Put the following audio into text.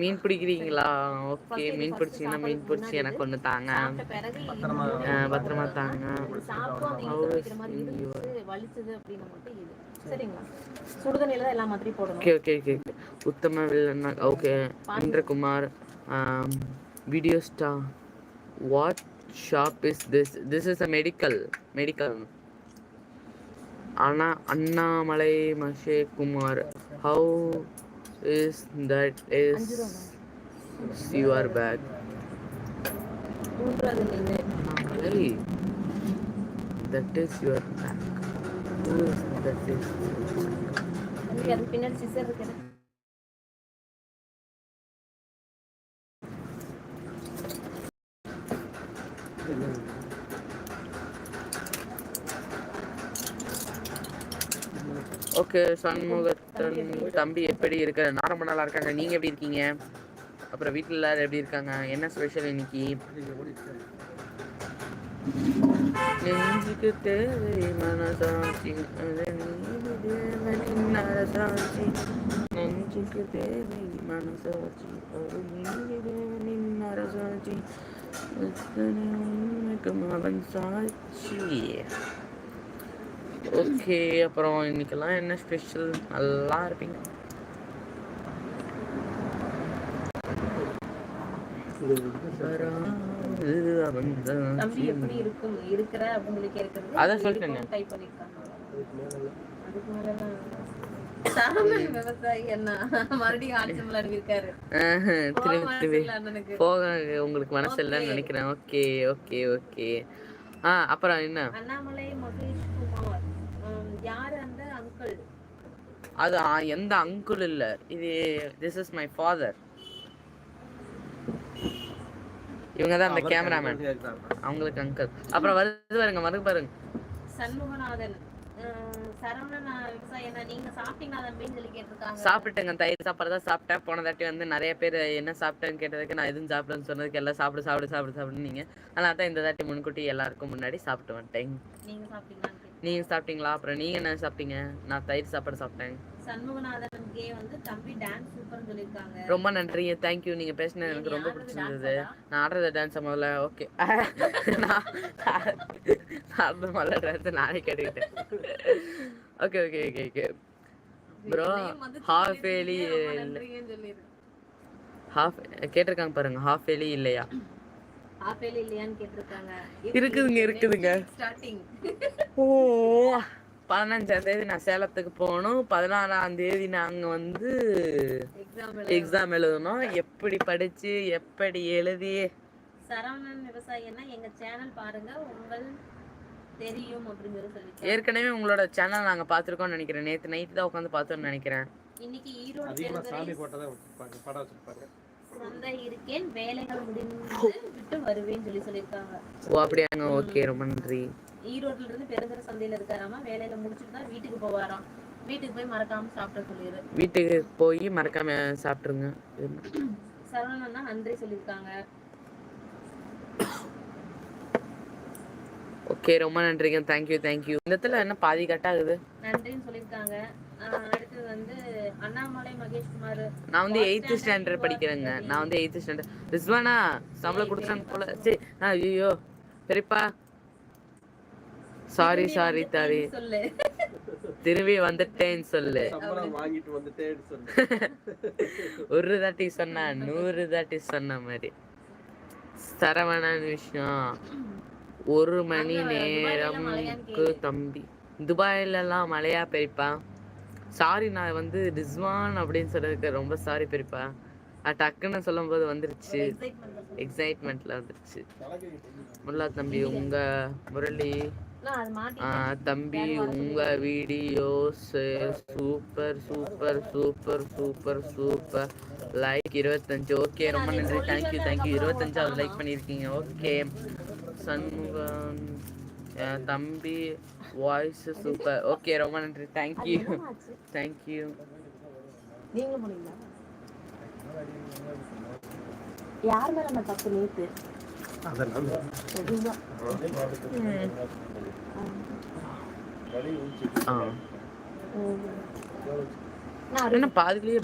மீன் பிடிக்கிறீங்களா? Okay மீன் பிடிச்சிங்கன்னா மீன் பிடிச்சி எனக்கு ஒன்று தாங்க. பத்திரமா தாங்க. Okay okay okay Uttama villain okay Indrakumar video ஸ்டா what shop is this this is a medical medical Anna Annamalai மஷே Kumar how is that is you are back. Really? That is your back. Who is that is Okay, Sanmugat தம்பி எப்படி இருக்க நான் ரொம்ப நல்லா இருக்காங்க. நீங்க எப்படி இருக்கீங்க? அப்புறம் வீட்டில் எல்லாரும் எப்படி இருக்காங்க? என்ன ஸ்பெஷல் இன்னைக்கு? நெஞ்சுக்கு தேவை மனசாட்சி. மனசாட்சி நெஞ்சுக்கு தேவை மனசாட்சி. ஒரு நீதி தேவனின் அரசாட்சி. அவன் சாட்சி. ஓகே அப்புறம் இன்னைக்கெல்லாம் என்ன ஸ்பெஷல் நல்லா இருப்பீங்க. அதான் சொல்லிட்டேனே. உங்களுக்கு மனசு இல்லைன்னு நினைக்கிறேன். Okay okay okay. ஆ அப்புறம் என்ன அண்ணாமலை மகேஷ் குமார் ஹம், யாரு அந்த அங்கிள் அது எந்த அங்குள் இல்ல. இது திஸ் இஸ் மை ஃபாதர் இவங்க தான் அந்த கேமராமேன் அவங்களுக்கு அங்கிள் அப்புறம் வருது பாருங்க வருது பாருங்க. சண்முகநாதன். சாப்பிட்டேங்க தயிர் சாப்பாடு தான் சாப்பிட்டேன். போன தாட்டி வந்து நிறைய பேர் என்ன சாப்பிட்டேன்னு கேட்டதுக்கு நான் எதுவும் சாப்பிடலன்னு சொன்னதுக்கு எல்லாம் சாப்பிடு சாப்பிடு சாப்பிடு சாப்பிடுனீங்க அதனால தான் இந்த தாட்டி முன்கூட்டி எல்லாருக்கும் முன்னாடி சாப்பிட்டு வந்துட்டேன். நீங்க சாப்பிட்டீங்களான்னு கேட்டு நீங்க சாப்பிட்டீங்களா? அப்புறம் நீங்க என்ன சாப்பிட்டீங்க? நான் தயிர் சாப்பாடு சாப்பிட்டேன். சண்முகநாதன் கே வந்து தம்பி டான்ஸ் சூப்பர்னு சொல்லியிருக்காங்க. ரொம்ப நன்றிங்க. தேங்க்யூ நீங்க பேசினது எனக்கு ரொம்ப பிடிச்சிருந்தது. நான் ஆடுறது டான்ஸ் முதல்ல ஓகே நான் ஆடுறது முதல்ல டான்ஸ் நானே கேட்டுக்கிட்டேன். Okay okay okay okay bro half Eli half கேட்டிருக்காங்க பாருங்க. ஹாஃப் ஏலி இல்லையா? ஆப்பேல் இல்லையான்னு கேட்டிருக்காங்க. இருக்குதுங்க, இருக்குதுங்க. ஸ்டார்டிங் ஓ பதினஞ்சாம் தேதி நான் சேலத்துக்கு போகணும். பதினாறாம் தேதி நாங்க வந்து எக்ஸாம் எக்ஸாம் எழுதணும். எப்படி படிச்சு எப்படி எழுதி? சரவணன் விவசாயின்னா எங்க சேனல் பாருங்க. உங்கள் தெரியும் சொல்லி ஏற்கனவே உங்களோட சேனல் நாங்க பார்த்துருக்கோம்னு நினைக்கிறேன். நேத்து நைட்டு தான் உட்காந்து பார்த்தோம்னு நினைக்கிறேன். இன்னைக்கு ஈரோடு சந்தை இருக்கேன் வேலைகள் முடிந்து விட்டு வருவேன்னு சொல்லி சொல்லியிருக்காங்க. ஓ அப்படியாங்க. ஓகே ரொம்ப நன்றி. ஈரோட்ல இருந்து பெருந்துறை சந்தையில இருக்காராமா? வேலையில முடிச்சுட்டு தான் வீட்டுக்கு போவாராம். வீட்டுக்கு போய் மறக்காம சாப்பிட சொல்லிடு. வீட்டுக்கு போய் மறக்காம சாப்பிட்ருங்க சரவணன்னா நன்றி சொல்லியிருக்காங்க. ஓகே ரொம்ப நன்றிங்க. தேங்க்யூ தேங்க்யூ இந்த இடத்துல என்ன பாதி கட் ஆகுது? நன்றின்னு சொல்லியிருக்காங்க. ஆஹ் அடுத்தது வந்து நான் வந்து எயித்து ஸ்டாண்டர்ட் படிக்கிறேங்க. நான் வந்து எயித்து ஸ்டாண்டர்ட் ரிஸ்வானா சம்பளம் கொடுத்தாங்க போல. சரி. ஐயோ பெரியப்பா. சாரி சாரி தாரி சொல்லு. திரும்பி வந்துட்டேன்னு சொல்லு. ஒரு தாட்டி சொன்னா நூறு தாட்டி சொன்ன மாதிரி. சரவணன் விஷயம். ஒரு மணி நேரம்க்கு தம்பி. துபாயில எல்லாம் மழையா பெரியப்பா? சாரி நான் வந்து ரிஸ்வான் அப்படின்னு சொல்றதுக்கு ரொம்ப சாரி பெரியப்பா அது டக்குன்னு சொல்லும் போது வந்துருச்சு. எக்ஸைட்மெண்ட்ல வந்துருச்சு. முல்லா தம்பி உங்க முரளி தம்பி உங்க videos super super super super super like இருபத்தஞ்சு. ஓகே ரொம்ப நன்றி. தேங்க்யூ தேங்க்யூ இருபத்தஞ்சாவது லைக் பண்ணியிருக்கீங்க. ஓகே சண்முகம். தம்பி வாய்ஸ் சூப்பர் ஓகே ரொம்ப நன்றி. தேங்க்யூ தேங்க்யூ யார் மேல நம்ம தப்பு நேத்து? என்ன பாதிலேயே